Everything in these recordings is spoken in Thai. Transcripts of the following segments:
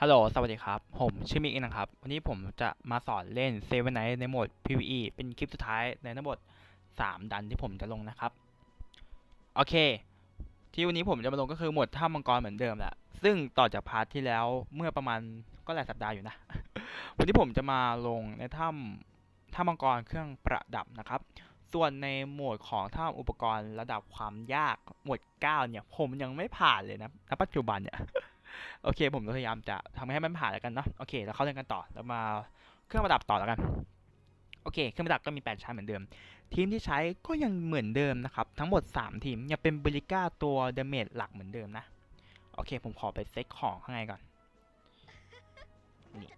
ฮัลโหล สวัสดีครับ ผมชื่อมิกเองนะครับ วันนี้ผมจะมาสอนเล่นเซเว่นไนในโหมด PVE เป็นคลิปสุดท้ายในทั้งหมด 3 ดันที่ผมจะลงนะครับ โอเค ที่วันนี้ผมจะมาลงก็คือโหมดถ้ำมังกรเหมือนเดิมแหละ ซึ่งต่อจากพาร์ทที่แล้วเมื่อประมาณก็หลายสัปดาห์อยู่นะ วันนี้ผมจะมาลงในถ้ำถ้ำมังกรเครื่องประดับนะครับ ส่วนในโหมดของถ้ำอุปกรณ์ระดับความยากโหมด9 เนี่ย ผมยังไม่ผ่านเลยนะณปัจจุบันเนี่ย โอเค ผมพยายามจะทำให้มันผ่านแล้วกันเนาะโอเคแล้วเข้าเรื่องกันต่อแล้วมาเครื่องประดับต่อแล้วกันโอเค เครื่องประดับก็มี 8 ชั้นเหมือนเดิม ทีมที่ใช้ก็ยังเหมือนเดิมนะครับ ทั้งหมด 3 ทีม ยังเป็นบริก้าตัวเดเมจหลักเหมือนเดิมนะ โอเค ผมขอไปเซ็ตของข้างในก่อน นี่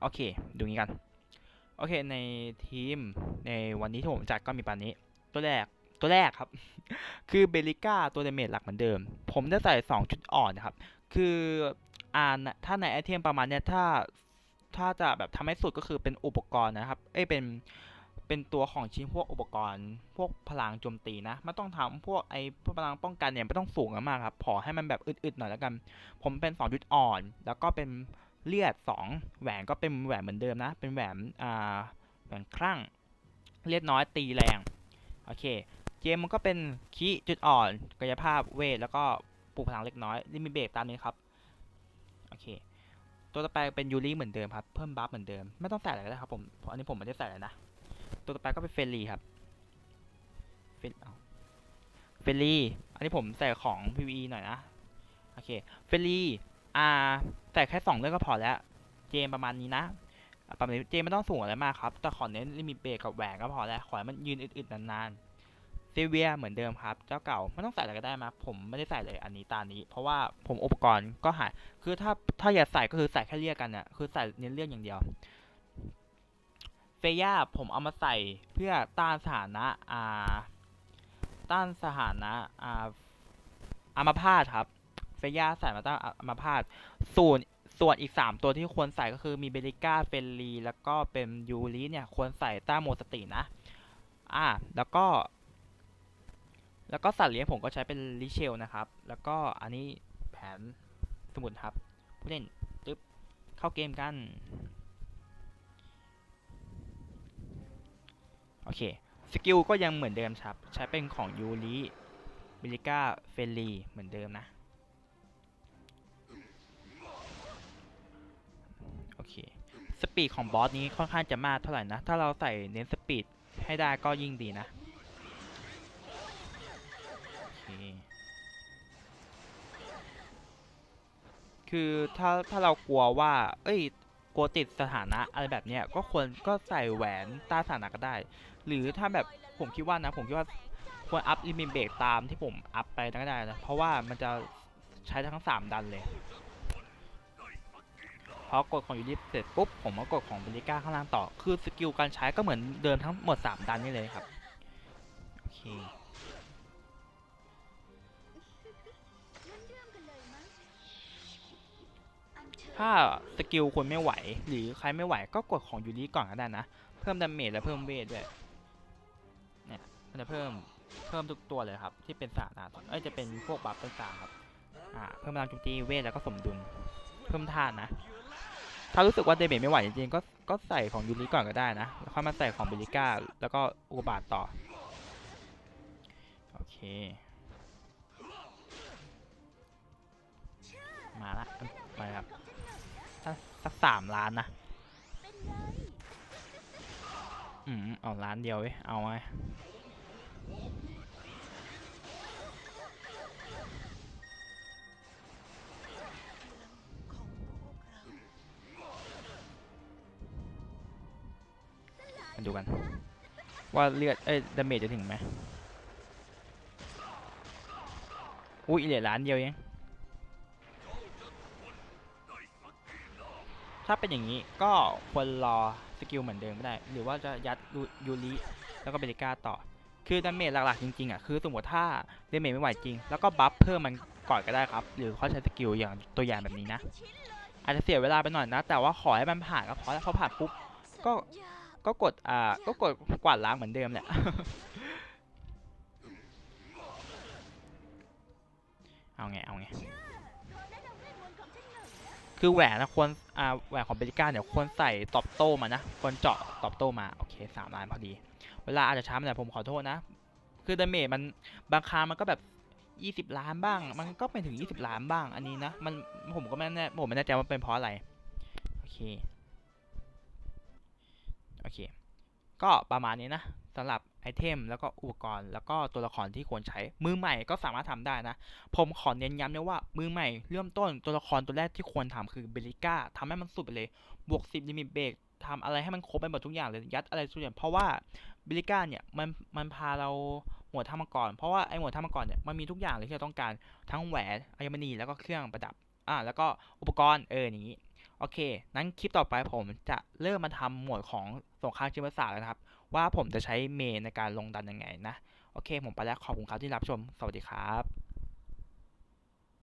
โอเค ดูงี้กัน โอเค ในทีมในวันนี้ที่ผมจัดก็มีปานนี้ ตัวแรก ตัวแรกครับ คือเบลิก้าตัวเดเมจหลักเหมือนเดิม ผมจะใส่ 2 ชุดอ่อนนะครับ คืออ่านะถ้าในไอเทมประมาณเนี้ยถ้าถ้าจะแบบทำให้สุดก็คือเป็นอุปกรณ์นะครับ เอ้ยเป็นเป็นตัวของชิ้นพวกอุปกรณ์ พวกพลังโจมตีนะ ไม่ต้องทำพวกไอ้พวกพลังป้องกันเนี่ยไม่ต้องสูงมากครับขอให้มันแบบอึดๆหน่อยแล้วกัน ผมเป็น2จุดอ่อน แล้วก็เป็นเลียด2แหวนก็เป็นแหวนเหมือนเดิมนะ เป็นแหวนอ่าแหวนครั่งเลียดน้อยตีแรง โอเค มมันก็เป็นคีจุดอ่อน กายภาพเวท แล้วก็ปลูกพลังเล็กน้อยลิมิเบรกตามนี้ครับ โอเค ตัวต่อไปเป็นยูริเหมือนเดิมครับ เพิ่มบัฟเหมือนเดิม ไม่ต้องใส่อะไรก็ได้ครับผมเพราะอันนี้ผมไม่ได้ใส่เลยนะ ตัวต่อไปก็เป็นเฟรนลีครับ เฟรนเฟรลีอันนี้ผมใส่ของ PVE หน่อยนะ โอเค เฟรนลีอ่า ใส่แค่สองเรื่องก็พอแล้ว เจมประมาณนี้นะประมาณนี้เจมไม่ต้องสูงอะไรมากครับ แต่ขอเน้นลิมิเบรกกับแหวนก็พอแล้ว ขอให้มันยืนอึดๆนานๆ ซเวียเหมือนเดิมครับ เจ้าเก่าไม่ต้องใส่อะไรก็ได้มาผมไม่ได้ใส่เลยอันนี้ตานี้ เพราะว่าผมอุปกรณ์ก็หายคือถ้าถ้าอย่าใส่ก็คือใส่แค่เรียกกันน่ะคือใส่เน้นเรียกอย่างเดียวเฟย่าผมเอามาใส่เพื่อต้านสถานะอ่าต้านสถานะอ่าอามาพาตครับเฟย่าใส่มาต้านอามาพาตส่วนส่วนอีก 3 ตัวที่ควรใส่ก็คือมีเบลิก้าเฟลลีแล้วก็เป็นยูริเนี่ยควรใส่ต้านโมสตินะ อ่า แล้วก็ แล้วก็สัตว์เลี้ยงผมก็ใช้เป็นลิเชลนะครับ แล้วก็อันนี้แผนสมุดครับ ผู้เล่นตึ๊บเข้าเกมกัน โอเค สกิลก็ยังเหมือนเดิมครับ ใช้เป็นของยูริบิลิก้า เฟลลี เหมือนเดิมนะ โอเค สปีดของบอสนี้ค่อนข้างจะมากเท่าไหร่นะ ถ้าเราใส่เน้นสปีดให้ได้ก็ยิ่งดีนะ คือถ้าถ้าเรากลัวว่า เอ้ย กลัวติดสถานะอะไรแบบเนี้ยก็ควรก็ใส่แหวนต้านสถานะก็ได้ หรือถ้าแบบผมคิดว่านะ ผมคิดว่าควรอัพลิมิเบรกตามที่ผมอัพไปก็ได้นะ เพราะว่ามันจะใช้ทั้ง 3 ดันเลยพอกดของยูริเสร็จปุ๊บผมก็กดของเบลิก้าข้างล่างต่อ คือสกิลการใช้ก็เหมือนเดิมทั้งหมด 3 ดันนี่เลยครับ โอเค ถ้าสกิลคนไม่ไหว หรือใครไม่ไหวก็กดของยูริก่อนก็ได้นะ เพิ่มดาเมจและเพิ่มเวทด้วยเนี่ยมันจะเพิ่มเพิ่มทุกตัวเลยครับ ที่เป็นสานาเอ้ยจะเป็นพวกบัฟต่างๆครับอ่าเพิ่มพลังโจมตีเวทแล้วก็สมดุล เพิ่มธาตุนะ ถ้ารู้สึกว่าเดเมจไม่ไหวจริงๆก็ก็ใส่ของยูริก่อนก็ได้นะแล้วค่อยมาใส่ของเบลิก้าแล้วก็อุกบาตต่อโอเคมาละไปครับ สักสักสามล้านนะเป็นไงอืมเอาล้านเดียวเว้ยเอาไงมาดูกัน ว่าเลือด เอ้ยดาเมจจะถึงไหมอุ้ยเหลือล้านเดียวเอง ถ้าเป็นอย่างนี้ก็ควรรอสกิลเหมือนเดิมก็ได้ หรือว่าจะยัดยูริแล้วก็เบลิก้าต่อ คือดาเมจหลักๆจริงๆอะคือสมมติถ้าดาเมจไม่ไหวจริง แล้วก็บัฟเพิ่มมันก่อนก็ได้ครับ หรือเขาใช้สกิลอย่างตัวอย่างแบบนี้นะ อาจจะเสียเวลาไปหน่อยนะ แต่ว่าขอให้มันผ่านก็พอแล้วพอผ่านปุ๊บก็ก็กดอ่าก็กดกวาดล้างเหมือนเดิมแหละเอาไงเอาไง คือแหวนนะควรอ่าแหวนของเบลิก้าเนี่ยควรใส่ตอบโต้มานะควรเจาะตอบโต้มาโอเคสามล้านพอดี เวลาอาจจะช้าไปหน่อยผมขอโทษนะ คือดาเมจมันบางครั้งมันก็แบบยี่สิบล้านบ้าง มันก็ไม่ถึงยี่สิบล้านบ้างอันนี้นะมันผมก็ไม่แน่ผมไม่แน่ใจว่าเป็นเพราะอะไรโอเคโอเค ก็ประมาณนี้นะสำหรับ ไอเทมแล้วก็อุปกรณ์ แล้วก็ตัวละครที่ควรใช้ มือใหม่ก็สามารถทำได้นะ ผมขอเน้นย้ำนะว่ามือใหม่เริ่มต้นตัวละครตัวแรกที่ควรทำคือเบลิก้าทำให้มันสุดไปเลย บวก10ลิมิตเบรกทำอะไรให้มันครบไปหมดทุกอย่างเลยยัดอะไรทุกอย่างเพราะว่าเบลิก้าเนี่ยมันมันพาเราหมวดท่ามังกรเพราะว่าไอหมวดท่ามังกรเนี่ยมันมีทุกอย่างเลยที่เราต้องการทั้งแหวนอัญมณีแล้วก็เครื่องประดับอ่าแล้วก็อุปกรณ์เอออย่างนี้ โอเค นั้นคลิปต่อไปผมจะเริ่มมาทำหมวดของสงครามชิมศาสตร์แล้วนะครับ ว่าผมจะใช้เมนในการลงดันยังไงนะ โอเค ผมไปแล้วขอบคุณครับที่รับชม สวัสดีครับ